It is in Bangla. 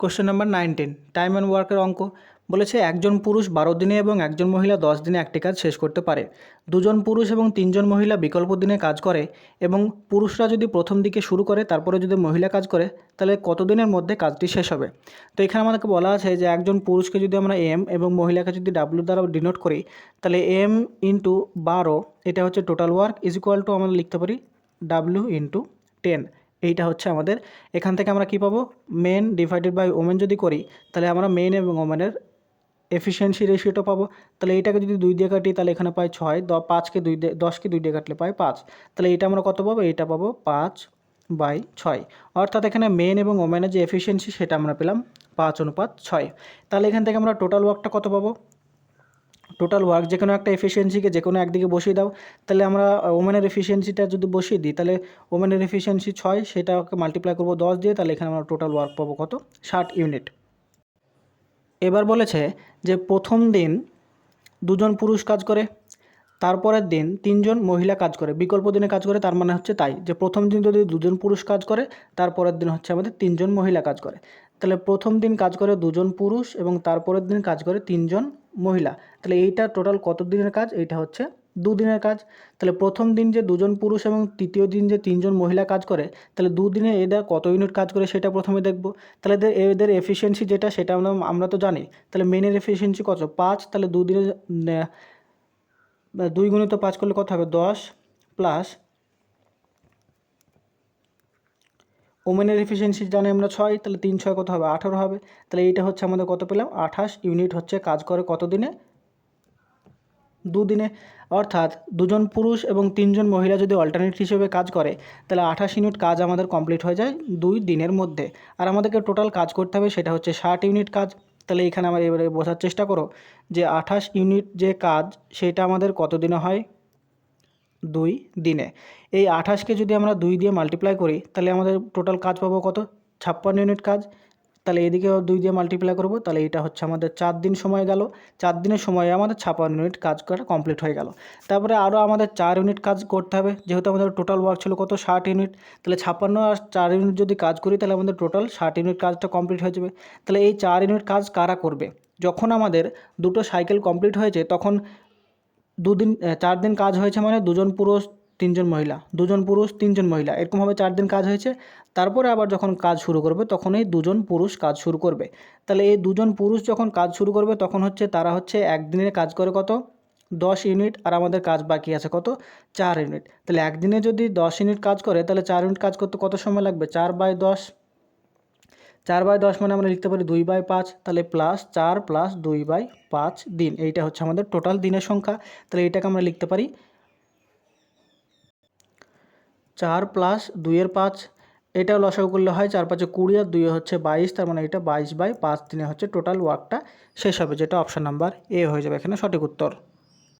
Question number nineteen time and ওয়ার্কের অঙ্ক। বলেছে একজন পুরুষ বারো দিনে এবং একজন মহিলা দশ দিনে একটি কাজ শেষ করতে পারে। দুজন পুরুষ এবং তিনজন মহিলা বিকল্প দিনে কাজ করে এবং পুরুষরা যদি প্রথম দিকে শুরু করে, তারপরে যদি মহিলা কাজ করে, তাহলে কত দিনের মধ্যে কাজটি শেষ হবে? তো এখানে আমাদেরকে বলা আছে যে একজন পুরুষকে যদি আমরা এম এবং মহিলাকে যদি ডাব্লিউ দ্বারা ডিনোট করি, তাহলে এম ইন্টু বারো, এটা হচ্ছে total work is equal to আমরা লিখতে পারি ডাব্লিউ ইন্টু টেন এইটা হচ্ছে আমাদের। এখান থেকে আমরা কি পাবো? মেন ডিভাইডেড বাই ওমেন যদি করি, তাহলে আমরা মেন এবং ওমেনের এফিসিয়েন্সি রেশিওটা পাবো। তাহলে এইটাকে যদি দুই দিয়ে কাটি, তাহলে এখানে পাই ছয়। দ পাঁচকে দুই দিয়ে দশকে দুই দিয়ে কাটলে পাই পাঁচ। তাহলে এইটা আমরা কত পাবো? এইটা পাবো পাঁচ বাই ছয়। অর্থাৎ এখানে মেন এবং ওমেনের যে এফিসিয়েন্সি সেটা আমরা পেলাম পাঁচ অনুপাত ছয়। তাহলে এখান থেকে আমরা টোটাল ওয়ার্কটা কত পাবো? টোটাল ওয়ার্ক যে কোনো একটা এফিসিয়েন্সিকে যে কোনো একদিকে বসিয়ে দাও, তাহলে আমরা ওমেনের এফিসিয়েন্সিটা যদি বসিয়ে দিই, তাহলে ওমেনের এফিসিয়েন্সি ছয়, সেটাকে মাল্টিপ্লাই করব দশ দিয়ে, তাহলে এখানে আমরা টোটাল ওয়ার্ক পাবো কত? ষাট ইউনিট এবার বলেছে যে প্রথম দিন দুজন পুরুষ কাজ করে, তারপরের দিন তিনজন মহিলা কাজ করে, বিকল্প দিনে কাজ করে, তার মানে হচ্ছে তাই, যে প্রথম দিন যদি দুজন পুরুষ কাজ করে, তারপরের দিন হচ্ছে আমাদের তিনজন মহিলা কাজ করে। তাহলে প্রথম দিন কাজ করে দুজন পুরুষ এবং তারপরের দিন কাজ করে তিনজন মহিলা, তাহলে এইটা টোটাল কত দিনের কাজ? এইটা হচ্ছে দুদিনের কাজ। তাহলে প্রথম দিন যে দুজন পুরুষ এবং তৃতীয় দিন যে তিনজন মহিলা কাজ করে, তাহলে দুদিনে এদের কত ইউনিট কাজ করে সেটা প্রথমে দেখব। তাহলে এদের এদের এফিসিয়েন্সি যেটা সেটা আমরা আমরা তো জানি। তাহলে মেনের এফিসিয়েন্সি কত? পাঁচ, তাহলে দুদিনে দুই গুণিত পাঁচ করলে কত হবে? দশ প্লাস ওমেনের এফিসিয়েন্সি জানি আমরা ছয়, তাহলে তিন ছয় কত হবে? আঠারো হবে। তাহলে এইটা হচ্ছে আমাদের কত পেলাম? আঠাশ। ইউনিট হচ্ছে কাজ করে কত দিনে? দুদিনে অর্থাৎ দুজন পুরুষ এবং তিনজন মহিলা যদি অল্টারনেট হিসেবে কাজ করে, তাহলে আঠাশ ইউনিট কাজ আমাদের কমপ্লিট হয়ে যায় দুই দিনের মধ্যে। আর আমাদেরকে টোটাল কাজ করতে হবে সেটা হচ্ছে ষাট ইউনিট কাজ। তাহলে এখানে আমার এবারে বোঝার চেষ্টা করো যে আঠাশ ইউনিট যে কাজ, সেটা আমাদের কত দিনে হয়? দুই দিনে। এই আঠাশকে যদি আমরা দুই দিয়ে মাল্টিপ্লাই করি, তাহলে আমাদের টোটাল কাজ পাবো কত? ছাপ্পান্ন ইউনিট কাজ। তাহলে এদিকেও দুই দিয়ে মাল্টিপ্লাই করব, তাহলে এটা হচ্ছে আমাদের চার দিন সময় গেল। চার দিনের সময়ে আমাদের ছাপ্পান্ন ইউনিট কাজ করা কমপ্লিট হয়ে গেল। তারপরে আরও আমাদের চার ইউনিট কাজ করতে হবে। যেহেতু আমাদের টোটাল ওয়ার্ক ছিল কত? ষাট ইউনিট তাহলে ছাপ্পান্ন আর চার ইউনিট যদি কাজ করি, তাহলে আমাদের টোটাল ষাট ইউনিট কাজটা কমপ্লিট হয়ে যাবে। তাহলে এই চার ইউনিট কাজ কারা করবে? যখন আমাদের দুটো সাইকেল কমপ্লিট হয়েছে, তখন দুদিন চার দিন কাজ হয়েছে মানে দুজন পুরুষ, তিনজন মহিলা। দুজন পুরুষ, তিনজন মহিলা। এরকমভাবে চার দিন কাজ হয়েছে। তারপরে আবার যখন কাজ শুরু করবে তখন এই দুজন পুরুষ কাজ শুরু করবে। তাহলে এই দুজন পুরুষ যখন কাজ শুরু করবে, তখন হচ্ছে তারা হচ্ছে একদিনে কাজ করে কত? দশ ইউনিট, আর আমাদের কাজ বাকি আছে কত? চার ইউনিট। তাহলে একদিনে যদি দশ ইউনিট কাজ করে, তাহলে চার ইউনিট কাজ করতে কত সময় লাগবে? চার বাই দশ? চার বাই দশ মানে আমরা লিখতে পারি দুই বাই পাঁচ, তাহলে প্লাস চার প্লাস দুই বাই পাঁচ দিন। এইটা হচ্ছে আমাদের টোটাল দিনের সংখ্যা। তাহলে এইটাকে আমরা লিখতে পারি চার প্লাস দুইয়ের পাঁচ। এটাও লসাগু করলে হয় চার পাঁচে কুড়ি আর দুই হচ্ছে বাইশ, তার মানে এটা বাইশ বাই পাঁচ দিনে হচ্ছে টোটাল ওয়ার্কটা শেষ হবে, যেটা অপশান নাম্বার এ হয়ে যাবে এখানে সঠিক উত্তর।